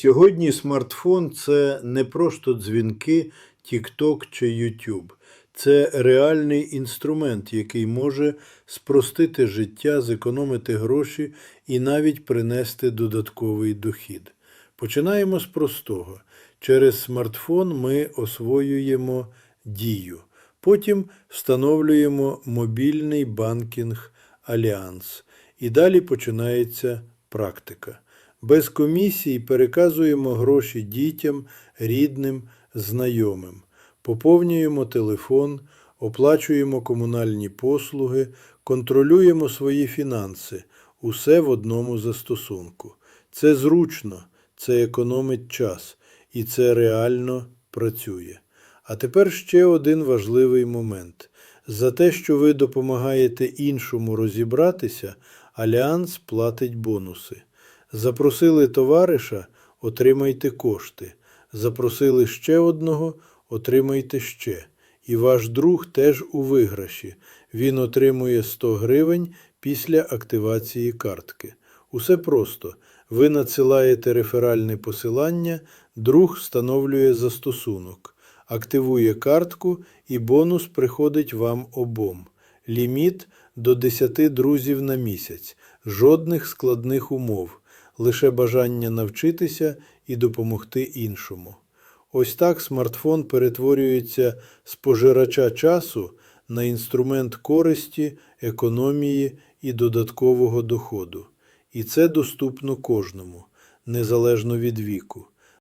Сьогодні смартфон це не просто дзвінки, TikTok чи YouTube. Це реальний інструмент, який може спростити життя, зекономити гроші і навіть принести додатковий дохід. Починаємо з простого. Через смартфон ми освоюємо дію. Потім встановлюємо мобільний банкінг Альянс. І далі починається практика. Без комісій переказуємо гроші дітям, рідним, знайомим. Поповнюємо телефон, оплачуємо комунальні послуги, контролюємо свої фінанси. Усе в одному застосунку. Це зручно, це економить час і це реально працює. А тепер ще один важливий момент. За те, що ви допомагаєте іншому розібратися, Альянс платить бонуси. Запросили товариша, отримайте кошти. Запросили ще одного, отримайте ще. І ваш друг теж у виграші. Він отримує 100 гривень після активації картки. Усе просто. Ви надсилаєте реферальне посилання, друг встановлює застосунок, активує картку і бонус приходить вам обом. Ліміт до 10 друзів на місяць, жодних складних умов, лише бажання навчитися і допомогти іншому. Ось так смартфон перетворюється з пожирача часу на інструмент користі, економії і додаткового доходу. І це доступно кожному, незалежно від віку.